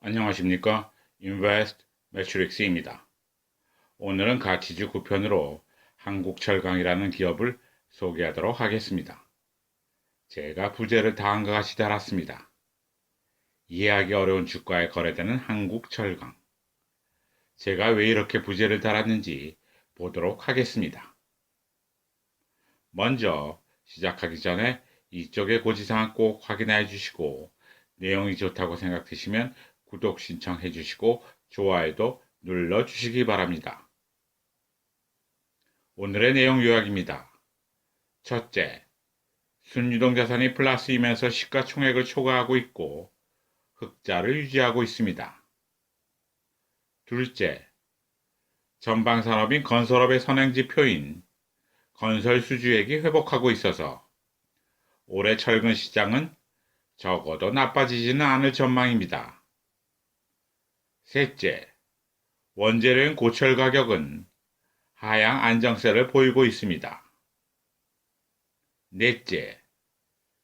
안녕하십니까? 인베스트 매트릭스입니다. 오늘은 가치주 9편으로 한국철강이라는 기업을 소개하도록 하겠습니다. 제가 부재를 당한 것 같이 달았습니다. 이해하기 어려운 주가에 거래되는 한국철강. 제가 왜 이렇게 부재를 달았는지 보도록 하겠습니다. 먼저 시작하기 전에 이쪽의 고지사항 꼭 확인해 주시고 내용이 좋다고 생각되시면 구독 신청해 주시고 좋아요도 눌러 주시기 바랍니다. 오늘의 내용 요약입니다. 첫째, 순유동 자산이 플러스이면서 시가총액을 초과하고 있고 흑자를 유지하고 있습니다. 둘째, 전방 산업인 건설업의 선행 지표인 건설 수주액이 회복하고 있어서 올해 철근 시장은 적어도 나빠지지는 않을 전망입니다. 셋째, 원재료인 고철 가격은 하향 안정세를 보이고 있습니다. 넷째,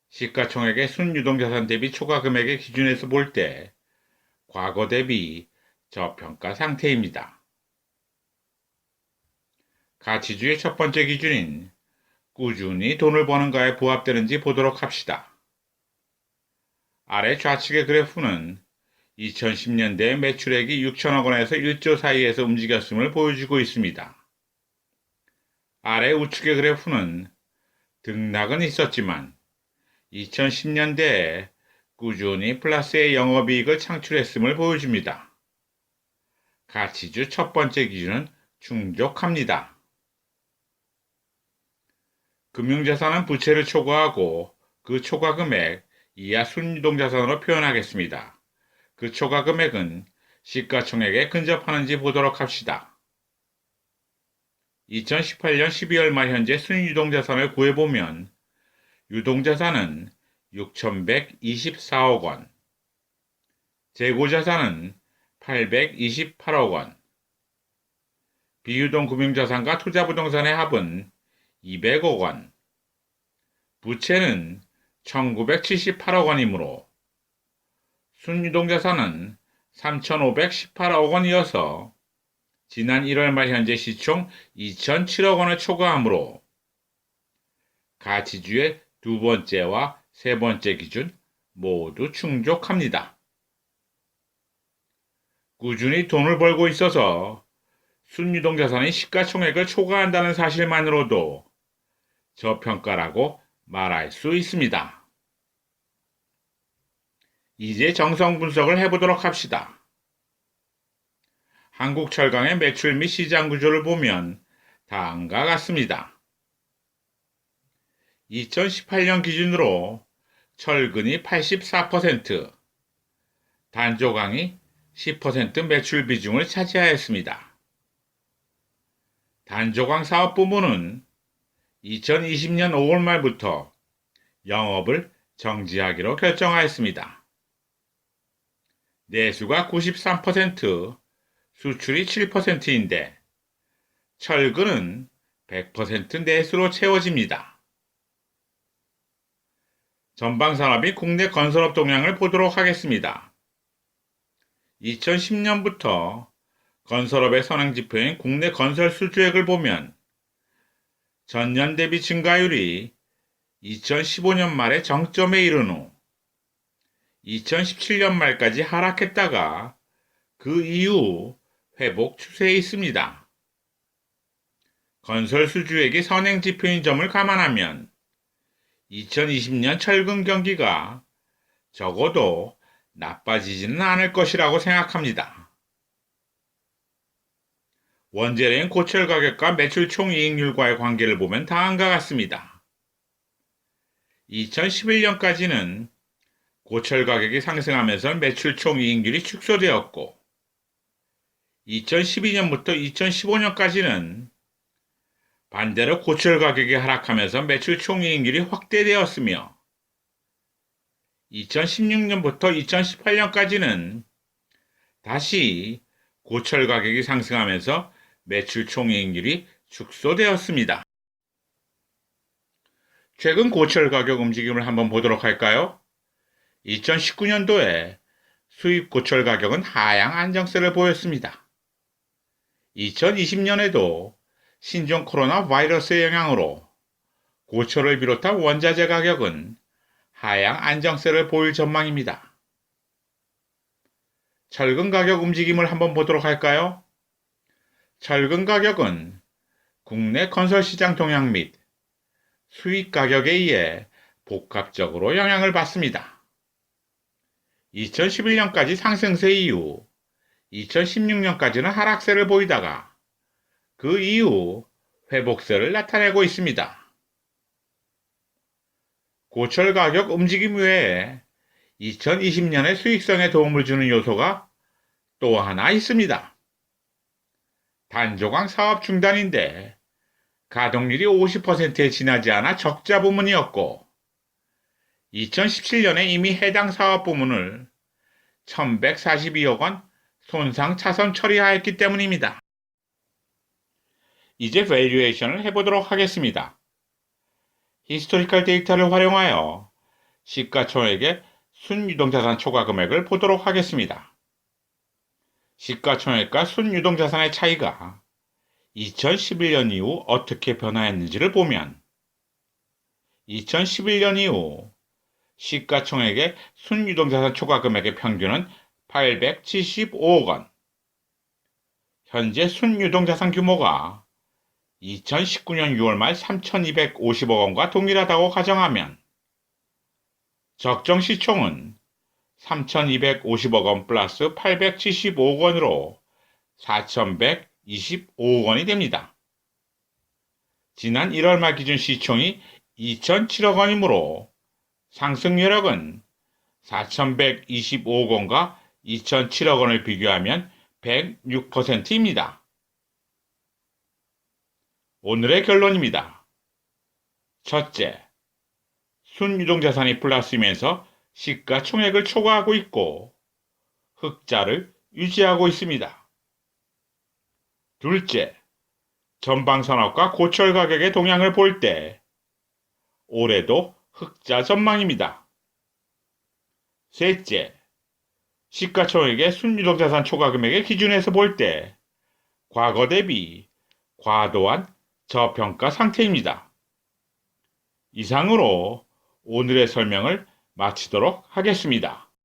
시가총액의 순유동자산 대비 초과 금액의 기준에서 볼 때 과거 대비 저평가 상태입니다. 가치주의 첫 번째 기준인 꾸준히 돈을 버는가에 부합되는지 보도록 합시다. 아래 좌측의 그래프는 2010년대 매출액이 6천억 원에서 1조 사이에서 움직였음을 보여주고 있습니다. 아래 우측의 그래프는 등락은 있었지만 2010년대에 꾸준히 플러스의 영업이익을 창출했음을 보여줍니다. 가치주 첫 번째 기준은 충족합니다. 금융자산은 부채를 초과하고 그 초과 금액 이하 순유동자산으로 표현하겠습니다. 그 초과 금액은 시가총액에 근접하는지 보도록 합시다. 2018년 12월 말 현재 순유동자산을 구해보면 유동자산은 6,124억 원, 재고자산은 828억 원, 비유동 금융자산과 투자부동산의 합은 200억 원, 부채는 1978억 원이므로 순유동 자산은 3518억 원이어서 지난 1월 말 현재 시총 2007억 원을 초과하므로 가치주의 두 번째와 세 번째 기준 모두 충족합니다. 꾸준히 돈을 벌고 있어서 순유동 자산이 시가총액을 초과한다는 사실만으로도 저평가라고 말할 수 있습니다. 이제 정성 분석을 해보도록 합시다. 한국 철강의 매출 및 시장 구조를 보면 다음과 같습니다. 2018년 기준으로 철근이 84%, 단조강이 10% 매출 비중을 차지하였습니다. 단조강 사업 부문은 2020년 5월 말부터 영업을 정지하기로 결정하였습니다. 내수가 93%, 수출이 7%인데 철근은 100% 내수로 채워집니다. 전방산업이 국내 건설업 동향을 보도록 하겠습니다. 2010년부터 건설업의 선행지표인 국내 건설 수주액을 보면 전년 대비 증가율이 2015년 말에 정점에 이른 후 2017년 말까지 하락했다가 그 이후 회복 추세에 있습니다. 건설 수주액이 선행 지표인 점을 감안하면 2020년 철근 경기가 적어도 나빠지지는 않을 것이라고 생각합니다. 원재료인 고철 가격과 매출 총 이익률과의 관계를 보면 다음과 같습니다. 2011년까지는 고철 가격이 상승하면서 매출 총 이익률이 축소되었고 2012년부터 2015년까지는 반대로 고철 가격이 하락하면서 매출 총 이익률이 확대되었으며 2016년부터 2018년까지는 다시 고철 가격이 상승하면서 매출 총 이익률이 축소되었습니다. 최근 고철 가격 움직임을 한번 보도록 할까요? 2019년도에 수입 고철 가격은 하향 안정세를 보였습니다. 2020년에도 신종 코로나 바이러스의 영향으로 고철을 비롯한 원자재 가격은 하향 안정세를 보일 전망입니다. 철근 가격 움직임을 한번 보도록 할까요? 철근 가격은 국내 건설 시장 동향 및 수입 가격에 의해 복합적으로 영향을 받습니다. 2011년까지 상승세 이후 2016년까지는 하락세를 보이다가 그 이후 회복세를 나타내고 있습니다. 고철 가격 움직임 외에 2020년의 수익성에 도움을 주는 요소가 또 하나 있습니다. 단조강 사업 중단인데 가동률이 50%에 지나지 않아 적자 부문이었고 2017년에 이미 해당 사업 부문을 1142억 원 손상 차선 처리하였기 때문입니다. 이제 밸류에이션을 해보도록 하겠습니다. 히스토리컬 데이터를 활용하여 시가총액의 순유동자산 초과 금액을 보도록 하겠습니다. 시가총액과 순유동자산의 차이가 2011년 이후 어떻게 변화했는지를 보면 2011년 이후 시가총액의 순유동자산 초과 금액의 평균은 875억 원. 현재 순유동자산 규모가 2019년 6월 말 3,250억 원과 동일하다고 가정하면 적정 시총은 3,250억 원 플러스 875억 원으로 4,125억 원이 됩니다. 지난 1월 말 기준 시총이 2,007억 원이므로 상승 여력은 4,125억 원과 2,007억 원을 비교하면 106%입니다. 오늘의 결론입니다. 첫째, 순유동자산이 플러스이면서 시가총액을 초과하고 있고 흑자를 유지하고 있습니다. 둘째, 전방산업과 고철 가격의 동향을 볼 때 올해도 흑자 전망입니다. 셋째, 시가총액의 순유동자산 초과 금액의 기준에서 볼 때 과거 대비 과도한 저평가 상태입니다. 이상으로 오늘의 설명을 마치도록 하겠습니다.